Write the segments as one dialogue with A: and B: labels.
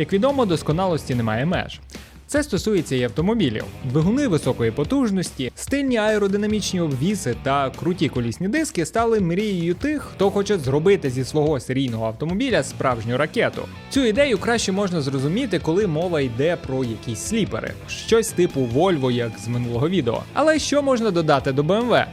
A: Як відомо, досконалості немає меж. Це стосується і автомобілів. Двигуни високої потужності, стильні аеродинамічні обвіси та круті колісні диски стали мрією тих, хто хоче зробити зі свого серійного автомобіля справжню ракету. Цю ідею краще можна зрозуміти, коли мова йде про якісь сліпери, щось типу Volvo, як з минулого відео. Але що можна додати до BMW?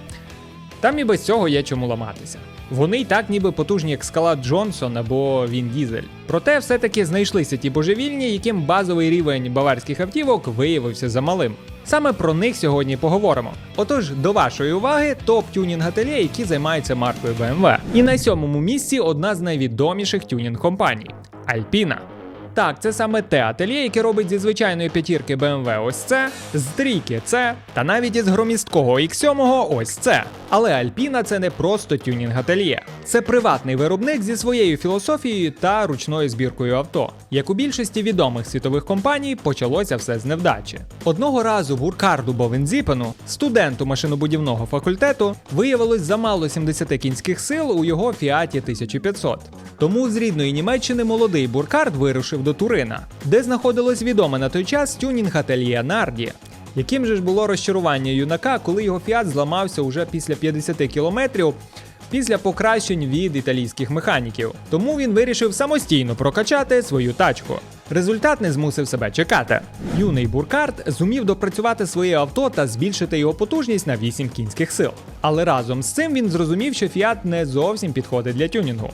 A: Там і без цього є чому ламатися. Вони й так ніби потужні, як скала Джонсон або Він Дізель. Проте все-таки знайшлися ті божевільні, яким базовий рівень баварських автівок виявився замалим. Саме про них сьогодні поговоримо. Отож, до вашої уваги топ-тюнінг ательє, які займаються маркою BMW. І на сьомому місці одна з найвідоміших тюнінг компаній Alpina. Так, це саме те ательє, яке робить зі звичайної п'ятірки BMW ось це, з трійки це, та навіть із громісткого X7 ось це. Але Alpina це не просто тюнінг ательє. Це приватний виробник зі своєю філософією та ручною збіркою авто. Як у більшості відомих світових компаній, почалося все з невдачі. Одного разу Буркарду Бовензіпену, студенту машинобудівного факультету, виявилось замало 70 кінських сил у його Фіаті 1500. Тому з рідної Німеччини молодий Буркард вирушив до Турина, де знаходилось відоме на той час тюнінг ательє Нарді. Яким же ж було розчарування юнака, коли його фіат зламався уже після 50 кілометрів після покращень від італійських механіків. Тому він вирішив самостійно прокачати свою тачку. Результат не змусив себе чекати. Юний Буркарт зумів допрацювати своє авто та збільшити його потужність на 8 кінських сил. Але разом з цим він зрозумів, що Фіат не зовсім підходить для тюнінгу.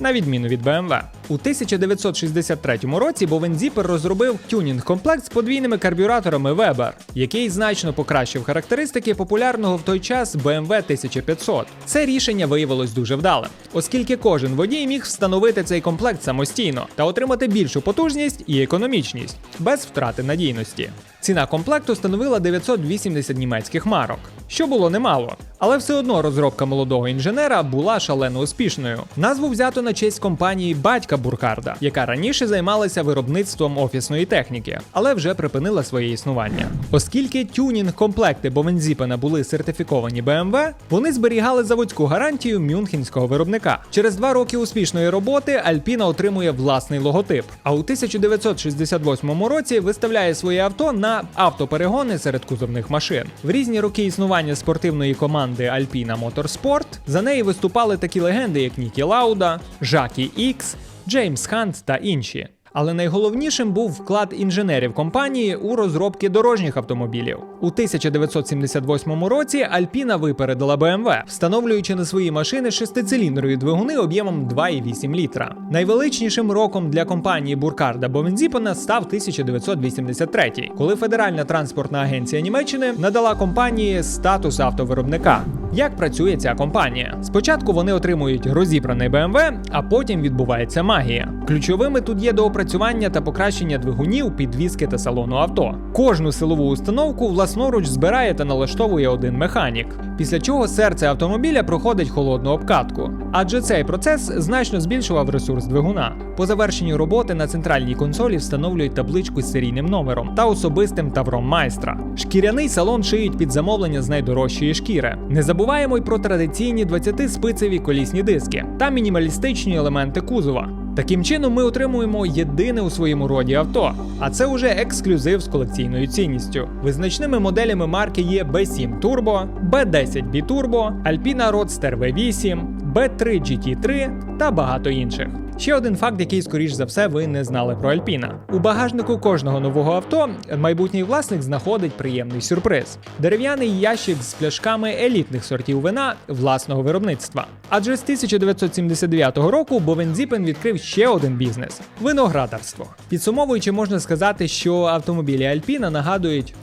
A: На відміну від BMW. У 1963 році Бовензіпер розробив тюнінг-комплект з подвійними карбюраторами Weber, який значно покращив характеристики популярного в той час BMW 1500. Це рішення виявилось дуже вдалим, оскільки кожен водій міг встановити цей комплект самостійно та отримати більшу потужність і економічність без втрати надійності. Ціна комплекту становила 980 німецьких марок, що було немало. Але все одно розробка молодого інженера була шалено успішною. Назву взято на честь компанії батька Буркарда, яка раніше займалася виробництвом офісної техніки, але вже припинила своє існування. Оскільки тюнінг-комплекти Бовензіпена були сертифіковані BMW, вони зберігали заводську гарантію мюнхенського виробника. Через два роки успішної роботи Альпіна отримує власний логотип. А у 1968 році виставляє своє авто на автоперегони серед кузовних машин. В різні роки існування спортивної команди Alpina Motorsport за неї виступали такі легенди, як Нікі Лауда, Жакі Ікс, Джеймс Хант та інші. Але найголовнішим був вклад інженерів компанії у розробки дорожніх автомобілів. У 1978 році Альпіна випередила BMW, встановлюючи на свої машини шестициліндрові двигуни об'ємом 2,8 літра. Найвеличнішим роком для компанії Буркарда Бовензіпена став 1983, коли Федеральна транспортна агенція Німеччини надала компанії статус автовиробника. Як працює ця компанія? Спочатку вони отримують розібраний BMW, а потім відбувається магія. Ключовими тут є доопрацювання та покращення двигунів, підвіски та салону авто. Кожну силову установку власноруч збирає та налаштовує один механік, після чого серце автомобіля проходить холодну обкатку. Адже цей процес значно збільшував ресурс двигуна. По завершенню роботи на центральній консолі встановлюють табличку з серійним номером та особистим тавром майстра. Шкіряний салон шиють під замовлення з найдорожчої шкіри. Не забуваємо й про традиційні 20-спицеві колісні диски та мінімалістичні елементи кузова. Таким чином, ми отримуємо єдине у своєму роді авто, а це уже ексклюзив з колекційною цінністю. Визначними моделями марки є B7 Turbo, B10 B-Turbo, Alpina Roadster V8, B3 GT3 та багато інших. Ще один факт, який, скоріш за все, ви не знали про Альпіна. У багажнику кожного нового авто майбутній власник знаходить приємний сюрприз: дерев'яний ящик з пляшками елітних сортів вина власного виробництва. Адже з 1979 року Бовензіпен відкрив ще один бізнес виноградарство. Підсумовуючи, можна сказати, що автомобілі Альпіна нагадують.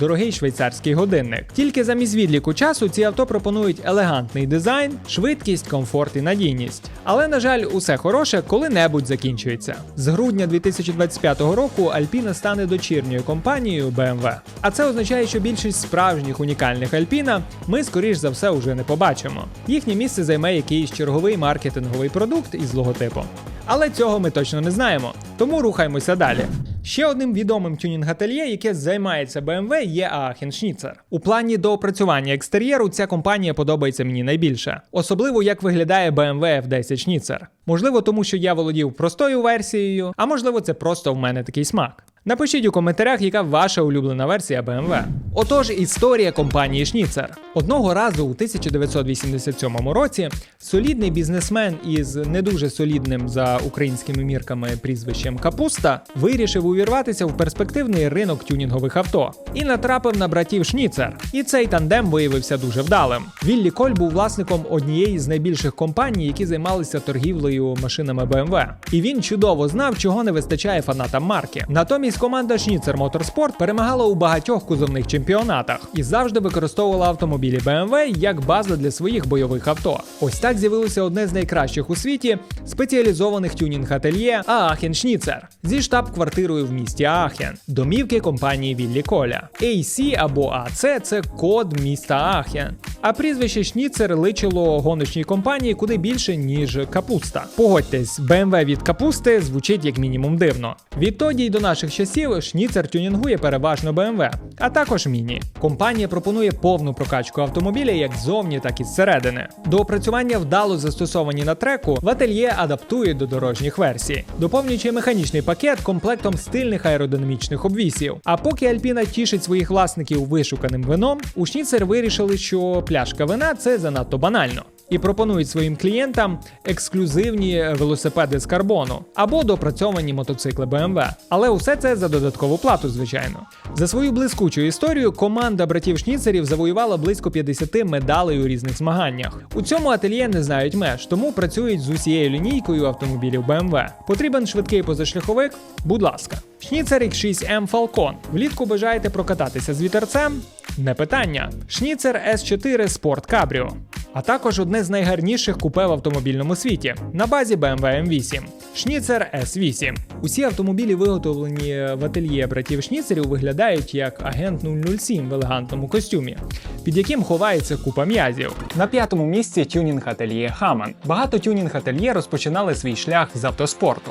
A: Дорогий швейцарський годинник. Тільки замість відліку часу ці авто пропонують елегантний дизайн, швидкість, комфорт і надійність. Але, на жаль, усе хороше коли-небудь закінчується. З грудня 2025 року Alpina стане дочірньою компанією BMW. А це означає, що більшість справжніх унікальних Alpina ми, скоріш за все, уже не побачимо. Їхнє місце займе якийсь черговий маркетинговий продукт із логотипом. Але цього ми точно не знаємо. Тому рухаємося далі. Ще одним відомим тюнінг ательє, яке займається BMW, є Aachen Schnitzer. У плані доопрацювання екстер'єру ця компанія подобається мені найбільше, особливо як виглядає BMW F10 Schnitzer. Можливо, тому що я володів простою версією, а можливо, це просто в мене такий смак. Напишіть у коментарях, яка ваша улюблена версія BMW. Отож, історія компанії Schnitzer. Одного разу у 1987 році солідний бізнесмен із не дуже солідним за українськими мірками прізвищем Капуста вирішив увірватися в перспективний ринок тюнінгових авто і натрапив на братів Шніцер. І цей тандем виявився дуже вдалим. Віллі Коль був власником однієї з найбільших компаній, які займалися торгівлею машинами BMW. І він чудово знав, чого не вистачає фанатам марки. Натомість команда Шніцер Motorsport перемагала у багатьох кузовних чемпіонатах і завжди використовувала автомобілі BMW як базу для своїх бойових авто. Ось так з'явилося одне з найкращих у світі спеціалізованих тюнінг ательє Аахен Шніцер зі штаб-квартирою в місті Аахен, домівки компанії Віллі Коля. AC або AC – це код міста Аахен. А прізвище Шніцер личило гоночній компанії куди більше, ніж капуста. Погодьтесь, BMW від капусти звучить як мінімум дивно. Відтоді й до наших часів Шніцер тюнінгує переважно BMW, а також міні. Компанія пропонує повну прокачку автомобіля як ззовні, так і зсередини. До опрацювання вдало застосовані на треку в ательє адаптують до дорожніх версій, доповнюючи механічний пакет комплектом стильних аеродинамічних обвісів. А поки Альпіна тішить своїх власників вишуканим вином, у Шніцер вирішили, що пляшка вина це занадто банально. І пропонують своїм клієнтам ексклюзивні велосипеди з карбону або допрацьовані мотоцикли BMW. Але усе це за додаткову плату, звичайно. За свою блискучу історію команда братів Шніцерів завоювала близько 50 медалей у різних змаганнях. У цьому ательє не знають меж, тому працюють з усією лінійкою автомобілів BMW. Потрібен швидкий позашляховик? Будь ласка. Шніцер X6M Falcon. Влітку бажаєте прокататися з вітерцем? Не питання. Шніцер S4 Sport Cabrio. А також одне з найгарніших купе в автомобільному світі на базі BMW M8 Шніцер S8. Усі автомобілі, виготовлені в ательє братів Шніцерів, виглядають як агент 007 в елегантному костюмі, під яким ховається купа м'язів. На п'ятому місці тюнінг ательє Хаман. Багато тюнінг ательє розпочинали свій шлях з автоспорту.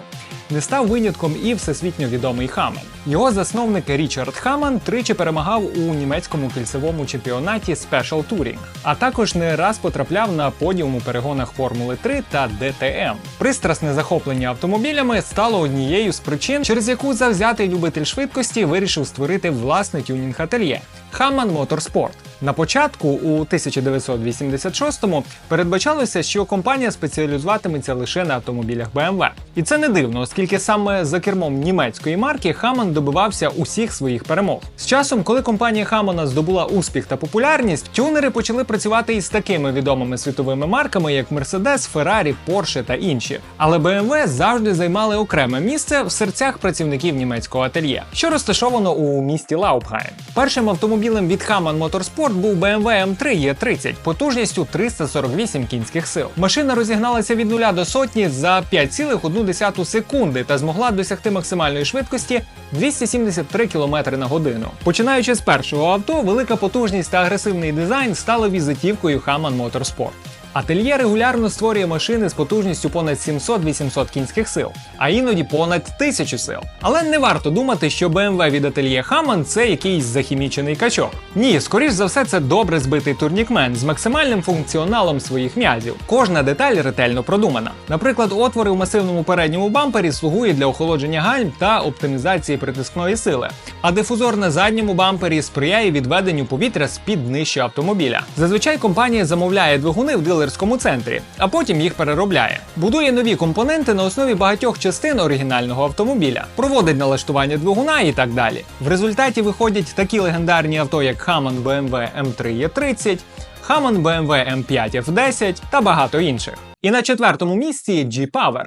A: Не став винятком і всесвітньо відомий Хаман. Його засновник Річард Хаман тричі перемагав у німецькому кільцевому чемпіонаті Special Touring, а також не раз потрапляв на подіум у перегонах Формули 3 та ДТМ. Пристрасне захоплення автомобілями стало однією з причин, через яку завзятий любитель швидкості вирішив створити власне тюнінг ательє Хаман Motorsport. На початку, у 1986-му, передбачалося, що компанія спеціалізуватиметься лише на автомобілях BMW. І це не дивно, оскільки саме за кермом німецької марки Хаман добивався усіх своїх перемог. З часом, коли компанія Хамана здобула успіх та популярність, тюнери почали працювати із такими відомими світовими марками, як Mercedes, Ferrari, Porsche та інші. Але BMW завжди займали окреме місце в серцях працівників німецького ательє, що розташовано у місті Лаупхайм. Першим автомобілем від Хаман Motorsport був BMW M3 E30 потужністю 348 кінських сил. Машина розігналася від нуля до сотні за 5,1 секунди та змогла досягти максимальної швидкості 273 км на годину. Починаючи з першого авто, велика потужність та агресивний дизайн стали візитівкою Haman Motorsport. Ательє регулярно створює машини з потужністю понад 700-800 кінських сил, а іноді понад 1000 сил. Але не варто думати, що BMW від ательє Хаман це якийсь захімічений качок. Ні, скоріш за все, це добре збитий турнікмен з максимальним функціоналом своїх м'язів. Кожна деталь ретельно продумана. Наприклад, отвори в масивному передньому бампері слугують для охолодження гальм та оптимізації притискної сили. А дифузор на задньому бампері сприяє відведенню повітря з під днища автомобіля. Зазвичай компанія замовляє двигуни в дилерському центрі, а потім їх переробляє. Будує нові компоненти на основі багатьох частин оригінального автомобіля, проводить налаштування двигуна і так далі. В результаті виходять такі легендарні авто, як Hammond BMW M3 E30, Hammond BMW M5 F10 та багато інших. І на четвертому місці G-Power.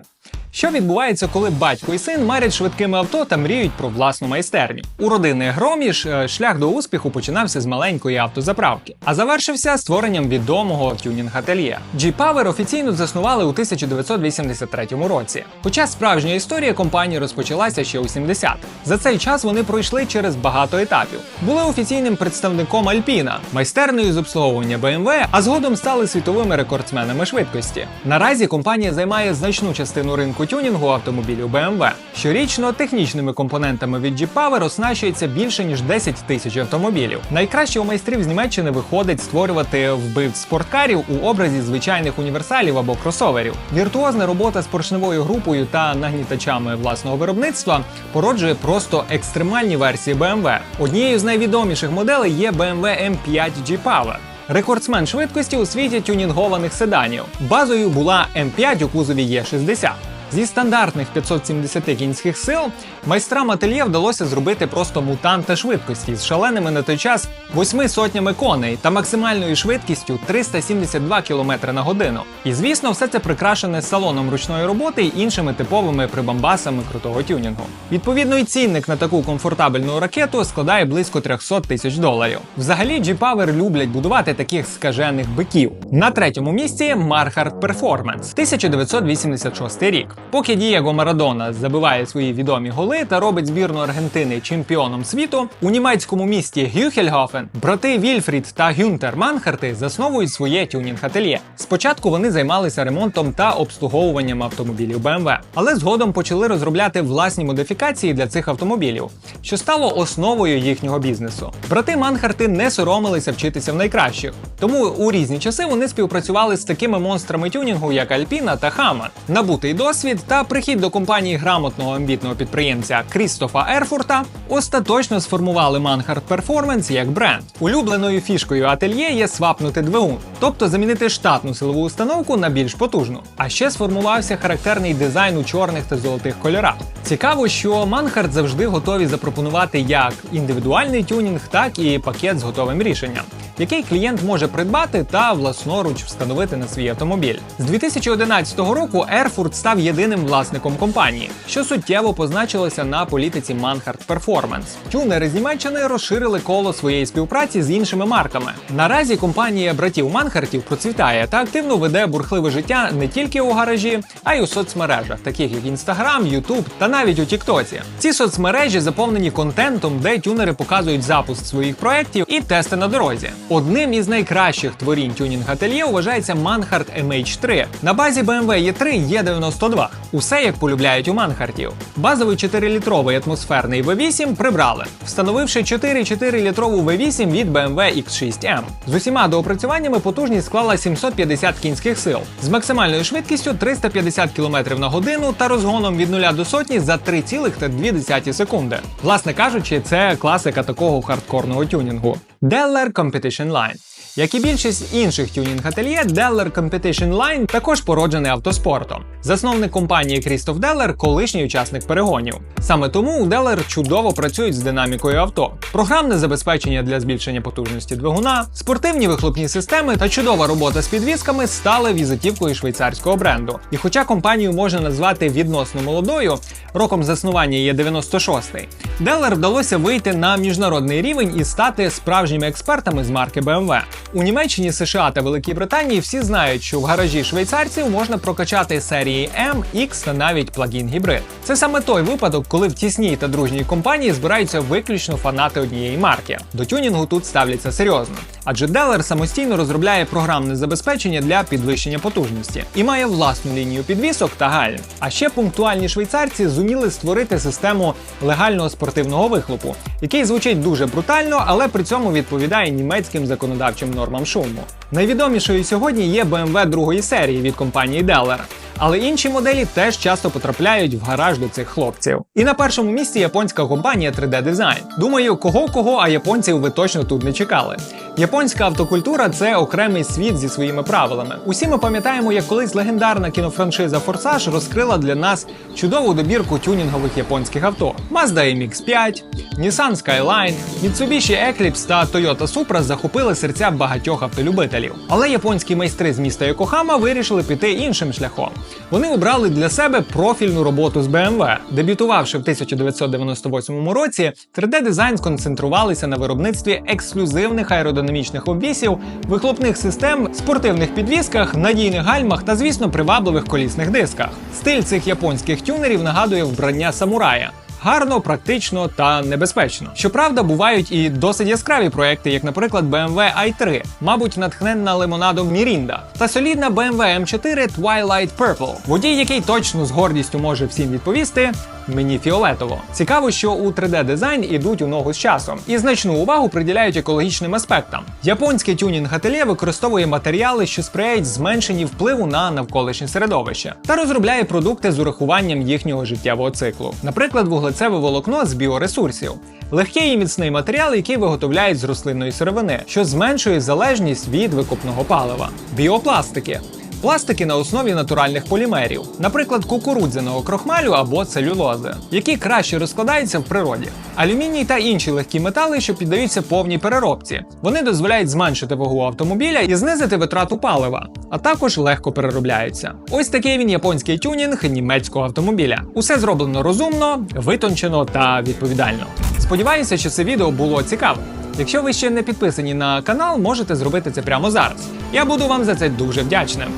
A: Що відбувається, коли батько і син марять швидкими авто та мріють про власну майстерню? У родини Громіш е, шлях до успіху починався з маленької автозаправки, а завершився створенням відомого тюнінг-ательє. G-Power офіційно заснували у 1983 році. Хоча справжня історія компанії розпочалася ще у 70-х. За цей час вони пройшли через багато етапів. Були офіційним представником Альпіна, майстернею з обслуговування BMW, а згодом стали світовими рекордсменами швидкості. Наразі компанія займає значну частину ринку тюнінгу автомобілів BMW. Щорічно технічними компонентами від G-Power оснащується більше ніж 10 тисяч автомобілів. Найкраще у майстрів з Німеччини виходить створювати вбивць спорткарів у образі звичайних універсалів або кросоверів. Віртуозна робота з поршневою групою та нагнітачами власного виробництва породжує просто екстремальні версії BMW. Однією з найвідоміших моделей є BMW M5 G-Power. Рекордсмен швидкості у світі тюнінгованих седанів. Базою була М5 у кузові Є60. Зі стандартних 570 кінських сил майстрам ательє вдалося зробити просто мутанта швидкості з шаленими на той час восьми сотнями коней та максимальною швидкістю 372 км на годину. І звісно, все це прикрашене салоном ручної роботи і іншими типовими прибамбасами крутого тюнінгу. Відповідно, і цінник на таку комфортабельну ракету складає близько 300 тисяч доларів. Взагалі, G-Power люблять будувати таких скажених биків. На третьому місці Marhart Performance 1986 рік. Поки Дієго Марадона забиває свої відомі голи та робить збірну Аргентини чемпіоном світу, у німецькому місті Гюхельгофен брати Вільфрід та Гюнтер Манхарти засновують своє тюнінг-ательє. Спочатку вони займалися ремонтом та обслуговуванням автомобілів BMW, але згодом почали розробляти власні модифікації для цих автомобілів, що стало основою їхнього бізнесу. Брати Манхарти не соромилися вчитися в найкращих, тому у різні часи вони співпрацювали з такими монстрами тюнінгу, як Альпіна та Хаммер. Набутий досвід та прихід до компанії грамотного амбітного підприємця Крістофа Ерфурта остаточно сформували Manhart Performance як бренд. Улюбленою фішкою ательє є свапнути двигун, тобто замінити штатну силову установку на більш потужну. А ще сформувався характерний дизайн у чорних та золотих кольорах. Цікаво, що Manhart завжди готові запропонувати як індивідуальний тюнінг, так і пакет з готовим рішенням який клієнт може придбати та власноруч встановити на свій автомобіль. З 2011 року Erfurt став єдиним власником компанії, що суттєво позначилося на політиці Manhart Performance. Тюнери з Німеччини розширили коло своєї співпраці з іншими марками. Наразі компанія братів Манхартів процвітає та активно веде бурхливе життя не тільки у гаражі, а й у соцмережах, таких як Instagram, YouTube та навіть у Тіктоці. Ці соцмережі заповнені контентом, де тюнери показують запуск своїх проєктів і тести на дорозі. Одним із найкращих творінь тюнінг ательє вважається Manhart MH3. На базі BMW E3 E92. Усе як полюбляють у Манхартів. Базовий 4-літровий атмосферний V8 прибрали, встановивши 4,4-літрову V8 від BMW X6M. З усіма доопрацюваннями потужність склала 750 кінських сил з максимальною швидкістю 350 км на годину та розгоном від 0 до сотні за 3,2 секунди. Власне кажучи, це класика такого хардкорного тюнінгу. Deller Competition line. Як і більшість інших тюнінг-ательє, Deller Competition Line також породжений автоспортом. Засновник компанії Крістоф Деллер колишній учасник перегонів. Саме тому у Deller чудово працюють з динамікою авто, програмне забезпечення для збільшення потужності двигуна, спортивні вихлопні системи та чудова робота з підвісками стали візитівкою швейцарського бренду. І хоча компанію можна назвати відносно молодою, роком заснування є 96-й, Деллер вдалося вийти на міжнародний рівень і стати справжніми експертами з марки BMW. У Німеччині, США та Великій Британії всі знають, що в гаражі швейцарців можна прокачати серії M, X та навіть плагін гібрид. Це саме той випадок, коли в тісній та дружній компанії збираються виключно фанати однієї марки. До тюнінгу тут ставляться серйозно, адже Делер самостійно розробляє програмне забезпечення для підвищення потужності і має власну лінію підвісок та гальм. А ще пунктуальні швейцарці зуміли створити систему легального спортивного вихлопу, який звучить дуже брутально, але при цьому відповідає німецьким законодавчим нормам шуму. Найвідомішою сьогодні є BMW другої серії від компанії Deller. Але інші моделі теж часто потрапляють в гараж до цих хлопців. І на першому місці японська компанія 3D Design. Думаю, кого кого, а японців ви точно тут не чекали. Японська автокультура це окремий світ зі своїми правилами. Усі ми пам'ятаємо, як колись легендарна кінофраншиза Форсаж розкрила для нас чудову добірку тюнінгових японських авто: Mazda MX-5, Nissan Skyline, Mitsubishi Eclipse та Toyota Supra захопили серця багатьох автолюбителів. Але японські майстри з міста Йокохама вирішили піти іншим шляхом. Вони обрали для себе профільну роботу з BMW. Дебютувавши в 1998 році, 3D Design сконцентрувалися на виробництві ексклюзивних аеродинамічних обвісів, вихлопних систем, спортивних підвісках, надійних гальмах та, звісно, привабливих колісних дисках. Стиль цих японських тюнерів нагадує вбрання самурая. Гарно, практично та небезпечно. Щоправда, бувають і досить яскраві проекти, як, наприклад, BMW i3, мабуть, натхненна лимонадом Мірінда, та солідна BMW M4 Twilight Purple. Водій, який точно з гордістю може всім відповісти. Мені фіолетово. Цікаво, що у 3D-дизайн ідуть у ногу з часом і значну увагу приділяють екологічним аспектам. Японське тюнінг ательє використовує матеріали, що сприяють зменшенні впливу на навколишнє середовище, та розробляє продукти з урахуванням їхнього життєвого циклу, наприклад, вуглецеве волокно з біоресурсів. Легкий і міцний матеріал, який виготовляють з рослинної сировини, що зменшує залежність від викопного палива. Біопластики. Пластики на основі натуральних полімерів, наприклад, кукурудзяного крохмалю або целюлози, які краще розкладаються в природі. Алюміній та інші легкі метали, що піддаються повній переробці. Вони дозволяють зменшити вагу автомобіля і знизити витрату палива, а також легко переробляються. Ось такий він японський тюнінг німецького автомобіля. Усе зроблено розумно, витончено та відповідально. Сподіваюся, що це відео було цікавим. Якщо ви ще не підписані на канал, можете зробити це прямо зараз. Я буду вам за це дуже вдячним.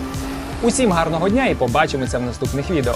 A: Усім гарного дня і побачимося в наступних відео.